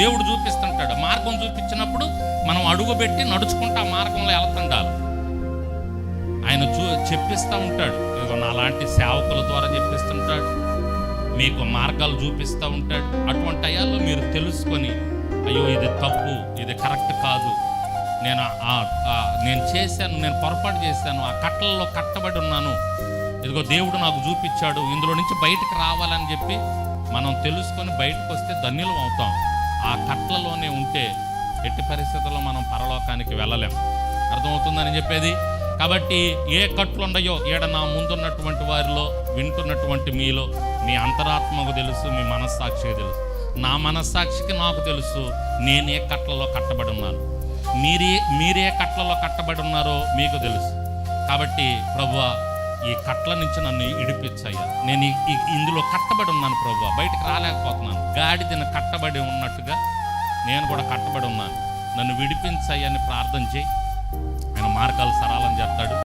దేవుడు చూపిస్తుంటాడు. మార్గం చూపించినప్పుడు మనం అడుగుపెట్టి నడుచుకుంటూ ఆ మార్గంలో వెళ్తుండాలి. ఆయన చూ చెప్పిస్తూ ఉంటాడు. ఇదిగో నాలాంటి సేవకుల ద్వారా చెప్పిస్తుంటాడు. మీకు మార్గాలు చూపిస్తూ ఉంటాడు. అటువంటి అయ్యాల్లో మీరు తెలుసుకొని అయ్యో ఇది తప్పు ఇది కరెక్ట్ కాదు. నేను నేను చేశాను నేను పొరపాటు చేశాను ఆ కట్టలలో కట్టబడి ఉన్నాను. ఇదిగో దేవుడు నాకు చూపించాడు. ఇందులో నుంచి బయటకు రావాలని చెప్పి మనం తెలుసుకొని బయటకు వస్తే ధన్యులం అవుతాం. ఆ కట్లలోనే ఉంటే ఎట్టి పరిస్థితుల్లో మనం పరలోకానికి వెళ్ళలేం. అర్థమవుతుందని చెప్పేది? కాబట్టి ఏ కట్లు ఉన్నాయో ఈడ నా ముందున్నటువంటి వారిలో వింటున్నటువంటి మీలో మీ అంతరాత్మకు తెలుసు మీ మనస్సాక్షికి తెలుసు. నా మనస్సాక్షికి నాకు తెలుసు నేను ఏ కట్లలో కట్టబడి ఉన్నాను. మీరే మీరే కట్లలో కట్టబడి ఉన్నారో మీకు తెలుసు. కాబట్టి ప్రభువా ఈ కట్ల నుంచి నన్ను ఇడిపించయ్యా. నేను ఈ- ఇందులో కట్టబడి ఉన్నాను ప్రభు బయటకు రాలేకపోతున్నాను. గాడిదన కట్టబడి ఉన్నట్టుగా నేను కూడా కట్టబడి ఉన్నాను. నన్ను విడిపించయ్యని ప్రార్థన చేయి. ఆయన మార్గాలు సరళం చేస్తాడు.